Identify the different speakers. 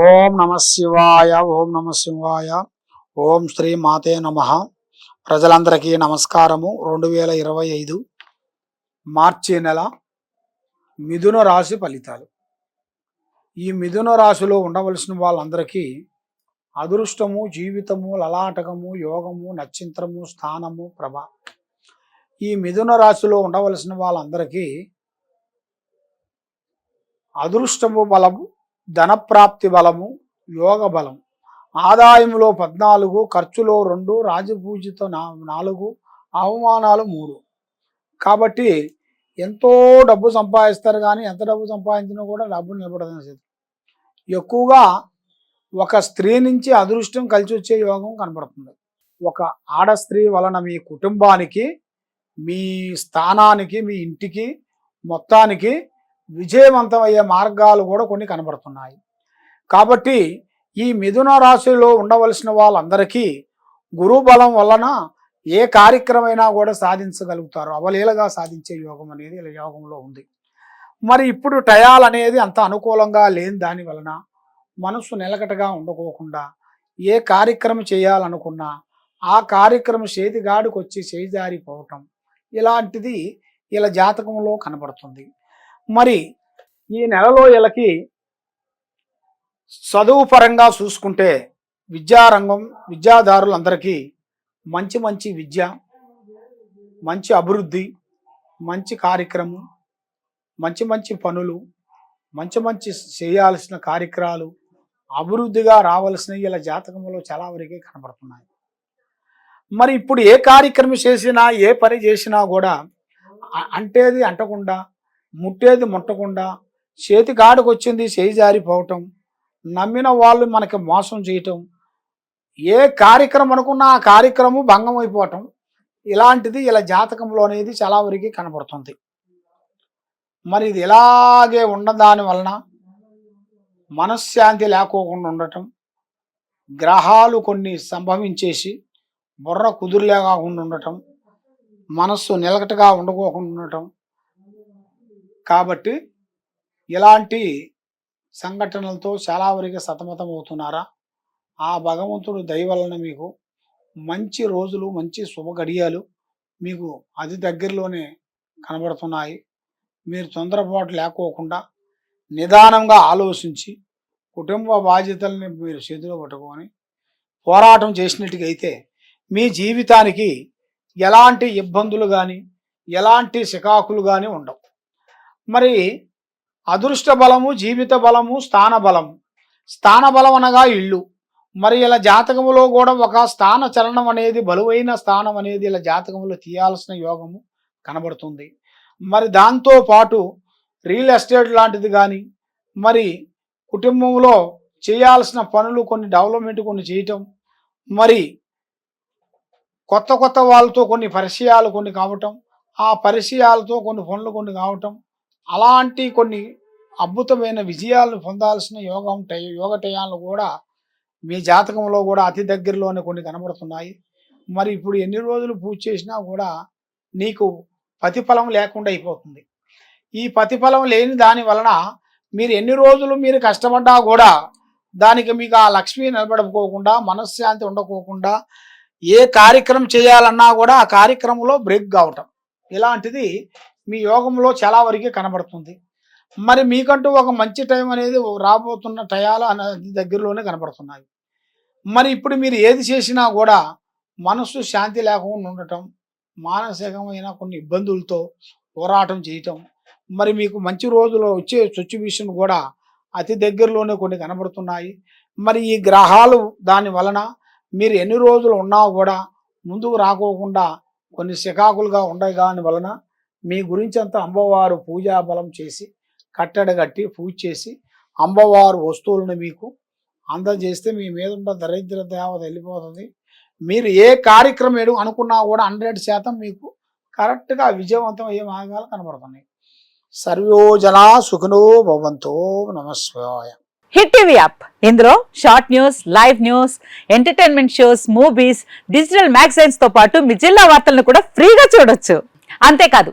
Speaker 1: ఓం నమ శివాయ ఓం నమ శివాయ ఓం శ్రీ మాతే నమ. ప్రజలందరికీ నమస్కారము. రెండు వేల ఇరవై ఐదు మార్చి నెల మిథున రాశి ఫలితాలు. ఈ మిథున రాశిలో ఉండవలసిన వాళ్ళందరికీ అదృష్టము జీవితము లలాటకము యోగము నక్షత్రము స్థానము ప్రభ. ఈ మిథున రాశిలో ఉండవలసిన వాళ్ళందరికీ అదృష్టము బలము ధనప్రాప్తి బలము యోగ బలం. ఆదాయంలో పద్నాలుగు ఖర్చులో రెండు రాజపూజిత నాలుగు అవమానాలు మూడు. కాబట్టి ఎంతో డబ్బు సంపాదిస్తారు కానీ ఎంత డబ్బు సంపాదించినా కూడా డబ్బు నిలబడదని స్థితి ఎక్కువగా ఒక స్త్రీ నుంచి అదృష్టం కలిసి వచ్చే యోగం కనబడుతుంది ఒక ఆడ స్త్రీ వలన మీ కుటుంబానికి మీ స్థానానికి మీ ఇంటికి మొత్తానికి విజయవంతం అయ్యే మార్గాలు కూడా కొన్ని కనబడుతున్నాయి. కాబట్టి ఈ మిథున రాశిలో ఉండవలసిన వాళ్ళందరికీ గురు బలం వలన ఏ కార్యక్రమైనా కూడా సాధించగలుగుతారు. అవలీలగా సాధించే యోగం అనేది యోగంలో ఉంది. మరి ఇప్పుడు టయాల్ అనేది అంత అనుకూలంగా లేని దాని వలన మనసు నిలకటగా ఉండకోకుండా ఏ కార్యక్రమం చేయాలనుకున్నా ఆ కార్యక్రమం చేతిగాడికి వచ్చి చేయిదారిపోవటం ఇలాంటిది ఇలా జాతకంలో కనబడుతుంది. మరి ఈ నెలలో వీళ్ళకి చదువు పరంగా చూసుకుంటే విద్యారంగం విద్యాదారులందరికీ మంచి మంచి విద్య మంచి అభివృద్ధి మంచి కార్యక్రమం మంచి మంచి పనులు మంచి మంచి చేయాల్సిన కార్యక్రమాలు అభివృద్ధిగా రావాల్సినవి ఇలా జాతకంలో చాలా వరకే కనబడుతున్నాయి. మరి ఇప్పుడు ఏ కార్యక్రమం చేసినా ఏ పని చేసినా కూడా అంటేది అంటకుండా ముట్టేది ముట్టకుండా చేతి కాడికి వచ్చింది చేయి జారిపోవటం నమ్మిన వాళ్ళు మనకి మోసం చేయటం ఏ కార్యక్రమం అనుకున్నా ఆ కార్యక్రమం భంగం అయిపోవటం ఇలాంటిది ఇలా జాతకంలో అనేది చాలా వరకు కనబడుతుంది. మరి ఇది ఇలాగే ఉండదాని వలన మనశ్శాంతి లేకోకుండా ఉండటం గ్రహాలు కొన్ని సంభవించేసి బుర్ర కుదురులేకుండా ఉండటం మనస్సు నిలకటగా ఉండకోకుండా ఉండటం కాబట్టి ఇలాంటి సంఘటనలతో చాలా వరకు సతమతం అవుతున్నారా ఆ భగవంతుడు దయవలన మీకు మంచి రోజులు మంచి శుభ గడియాలు మీకు అతి దగ్గరలోనే కనబడుతున్నాయి. మీరు తొందరపాటు లేకోకుండా నిదానంగా ఆలోచించి కుటుంబ బాధ్యతల్ని మీరు చేతిలో పట్టుకొని పోరాటం చేసినట్టుగా అయితే మీ జీవితానికి ఎలాంటి ఇబ్బందులు కానీ ఎలాంటి సికాకులు కానీ ఉండవు. మరి అదృష్ట బలము జీవిత బలము స్థాన బలము స్థాన బలం అనగా ఇల్లు. మరి ఇలా జాతకములో కూడా ఒక స్థాన చలనం అనేది బలువైన స్థానం అనేది ఇలా జాతకములో తీయాల్సిన యోగము కనబడుతుంది. మరి దాంతో పాటు రియల్ ఎస్టేట్ లాంటిది కానీ మరి కుటుంబంలో చేయాల్సిన పనులు కొన్ని డెవలప్మెంట్ కొన్ని చేయటం మరి కొత్త కొత్త వాళ్ళతో కొన్ని పరిచయాలు కొన్ని కావటం ఆ పరిచయాలతో కొన్ని పనులు కొన్ని కావటం అలాంటి కొన్ని అద్భుతమైన విజయాలను పొందాల్సిన యోగం టై- యోగ టయాలు కూడా మీ జాతకంలో కూడా అతి దగ్గరలోనే కొన్ని కనబడుతున్నాయి. మరి ఇప్పుడు ఎన్ని రోజులు పూజ చేసినా కూడా నీకు ప్రతిఫలం లేకుండా అయిపోతుంది. ఈ ప్రతిఫలం లేని దాని వలన మీరు ఎన్ని రోజులు మీరు కష్టపడ్డా కూడా దానికి మీకు ఆ లక్ష్మి నిలబడుకోకుండా మనశ్శాంతి ఉండకోకుండా ఏ కార్యక్రమం చేయాలన్నా కూడా ఆ కార్యక్రమంలో బ్రేక్ కావటం. ఇలాంటిది మీ యోగంలో చాలా వరకే కనబడుతుంది. మరి మీకంటూ ఒక మంచి టైం అనేది రాబోతున్న టయాలు అనేది దగ్గరలోనే కనబడుతున్నాయి. మరి ఇప్పుడు మీరు ఏది చేసినా కూడా మనస్సు శాంతి లేకుండా ఉండటం మానసికమైన కొన్ని ఇబ్బందులతో పోరాటం చేయటం మరి మీకు మంచి రోజులు వచ్చే సిచ్యువేషన్ కూడా అతి దగ్గరలోనే కొన్ని కనబడుతున్నాయి. మరి ఈ గ్రహాలు దాని వలన మీరు ఎన్ని రోజులు ఉన్నా కూడా ముందుకు రాకోకుండా కొన్ని శికాకులుగా ఉండగాని దాని వలన మీ గురించి అంతా అమ్మవారు పూజాబలం చేసి కట్టడి కట్టి పూజ చేసి అమ్మవారు వస్తువులను మీకు అందజేస్తే మీ మీద ఉన్న దరిద్ర దేవత వెళ్ళిపోతుంది. మీరు ఏ కార్యక్రమం ఏడు అనుకున్నా కూడా హండ్రెడ్ శాతం మీకు కరెక్ట్గా విజయవంతం అయ్యే మార్గాలు కనబడుతున్నాయి. సర్వోజనా సుఖనో భవంతో నమస్వాయ.
Speaker 2: Hit TV app. ఇందులో short news live news entertainment shows movies digital మ్యాగజైన్స్తో పాటు మీ జిల్లా వార్తలను కూడా ఫ్రీగా చూడొచ్చు. అంతేకాదు